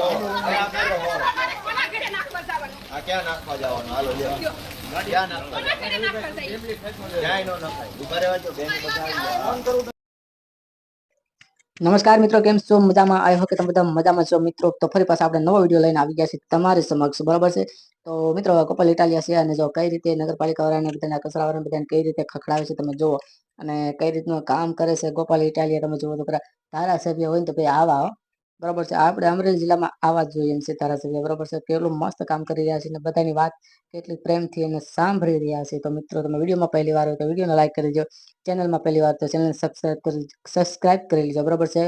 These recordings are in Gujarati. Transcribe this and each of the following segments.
જો આ કરો હો. કોના ઘરે નાખવા જવાનું? આ ક્યાં નાખવા જવાનું હાલો લ્યો ક્યાં નાખવા કોના ઘરે નાખવા જાય? ક્યાંય નો નખાય ઊભા રહેવા જો બેન બધા આવી ગયા. ફોન કરું નમસ્કાર મિત્રો કેમ છો મજામાં આઈ હોપ કે તમે બધા મજામાં છો મિત્રો તો ફરી પાછા આપણે નવો વીડિયો લઈને આવી ગયા છે તમારી સમક્ષ બરાબર છે તો મિત્રો કપલ ઇટાલિયા છે અને જો કઈ રીતે નગરપાલિકા વાળાને બધાના કચરા વાળાને બધાને કઈ રીતે ખખડાવે છે તમે જુઓ અને કઈ રીતનું કામ કરે છે ગોપાલ ઇટાલિયા તમે જુઓ તો ખરા ધારાસભ્ય હોય ને તો ભાઈ આવા. બરાબર છે. આપણે અમરેલી જિલ્લામાં આવા જ જોઈએ એમ છે ધારાસભ્ય. બરાબર છે? કેટલું મસ્ત કામ કરી રહ્યા છે અને બધાની વાત કેટલી પ્રેમથી એને સાંભળી રહ્યા છે. તો મિત્રો, તમે વિડીયોમાં પહેલી વાર હોય તો વિડીયોને લાઈક કરી દેજો. ચેનલમાં પહેલી વાર તો ચેનલને સબસ્ક્રાઇબ કરી સબસ્ક્રાઇબ કરી લેજો. બરાબર છે?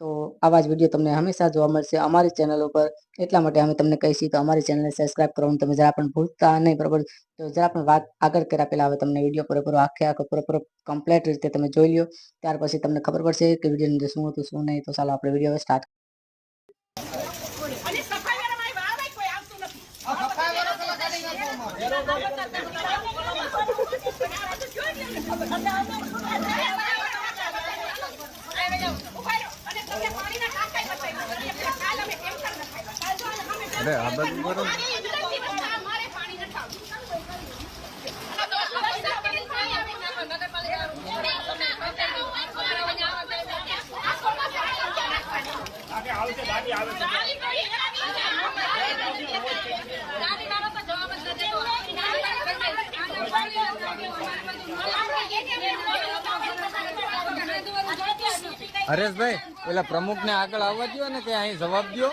તો આવા જ વીડિયો તમને હંમેશા જોવા મળશે. અમારી ચેનલ ઉપર એટલા માટે અમે તમને કહીશું તો અમારી ચેનલને સબસ્ક્રાઇબ કરવાનું તમે જરા પણ ભૂલતા નહીં. બરાબર? તો જરા પણ વાત આગળ કર્યા પહેલા હવે તમને વીડિયો પૂરેપૂરો આખે આખો પૂરેપૂરો કમ્પ્લીટ રીતે તમે જોઈ લો ત્યાર પછી તમને ખબર પડશે કે વિડીયોની અંદર શું હતું, શું નહીં. તો ચાલો આપણે વીડિયો સ્ટાર્ટ અને સફાઈ વાળામાં આવે કોઈ આવતું નથી. ઊભા રહો. અને તમને પાણીના ટાંકાય બતાવ્યા. એટલે કાલ અમે ટેન્કર નખાવ્યા. કાલ જો આ પાણી નખાવ્યું. હરેશભાઈ પેલા પ્રમુખ ને આગળ આવવા દો ને કે અહીં જવાબ દો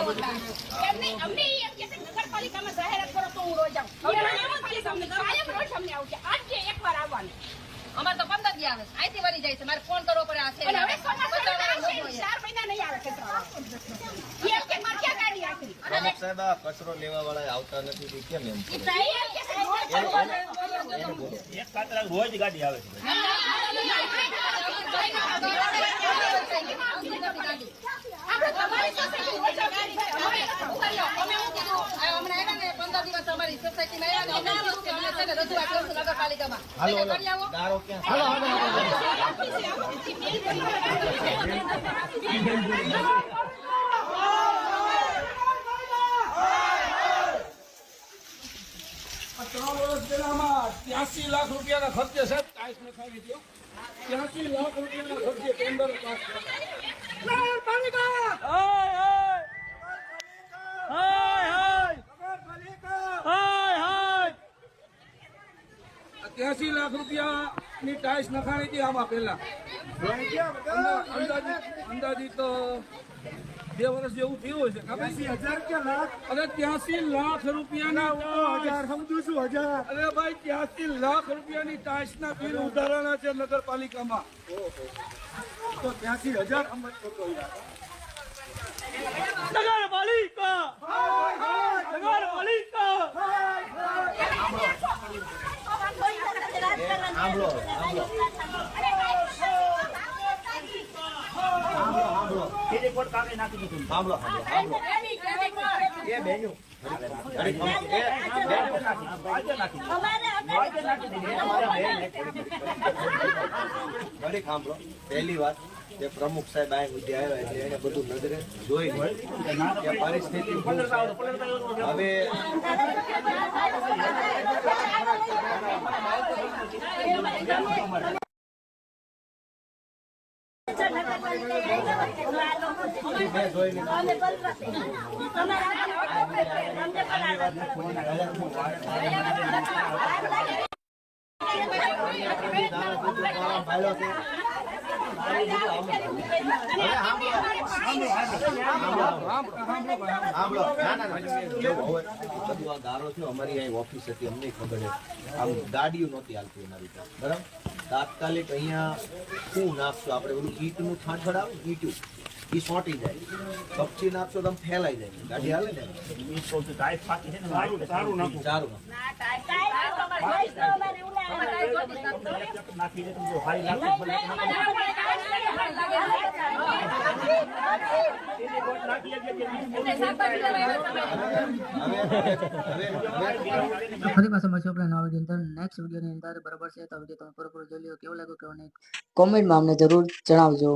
અમને એમ કે નગરપાલિકામાં જાહેરાત કરો તો હું રોજ આવું. કાયમ રોજ અમને આવું છે. આજે એકવાર આવવાનું. અમારે તો પંદર દી આવે છે. અહીંથી વળી જાય છે મારે ફોન કરવો પડે આ છે હવે આવશે. ચાર મહિના નહીં આવે કચરો લેવા વાળા આવતા નથી કેમ એમ એક કાતરા રોજ ગાડી આવે છે નગરપાલિકામાં હાલો એટલે હાલો કરી આવો દારો ક્યાં ત્રણ વર્ષ પહેલામાં ત્યાસી લાખ રૂપિયાના ખર્ચે સાહેબ ટાઈસ નખાવી દો. ત્યાંસી લાખ રૂપિયાના ખર્ચે ટેન્ડર પાસ ત્યાસી લાખ રૂપિયાની ટાઈસ નખાણી હતી આમાં પહેલા. અંદા- અંદાજિત બે વર્ષ જેવું થયું હશે ખબર અને કે લાખ? રૂપિયાના હજાર સમજુ છું હજાર. અરે ભાઈ ત્યાંસી લાખ રૂપિયાની ટાઈસ ના બિલ ઉધારાના છે નગરપાલિકામાં. તો ત્યાંસી હજાર નગરપાલિકા! નગરપાલિકા! સીધી નાખી દીધું. સાંભળો સાંભળો એ બેન્યુ ઘડીક ખમ- એ આજે નાખી. દીધું આજે નાખી દીધું. ઘડીક સાંભળો. પહેલી વાત જે પ્રમુખ સાહેબ આ મુદ્દે આવ્યા છે એને બધું નજરે જોઈ કે પરિસ્થિતિ. હવે ગારો થયો, અમારી અહીં ઓફિસ હતી, અમને ખબર છે. આમ ગાડીઓ નહોતી હાલતી અમારી બરાબર? તાત્કાલિક અહીંયા શું નાખશો આપણે ઓલું ઈંટનું ઠાઠડ આવે ઈંટું. ઈ સોંટી જાય. કપચી નાખશો તો ફેલાઈ જાય. ગાડી હાલે ને? સારું નાખું. સારું નેક્સ્ટ વિડીયોની અંદર. બરોબર છે. તો તમે પૂરેપૂરો જોઈ લો કેવો લાગ્યો? કેવો કોમેન્ટમાં અમને જરૂર જણાવજો.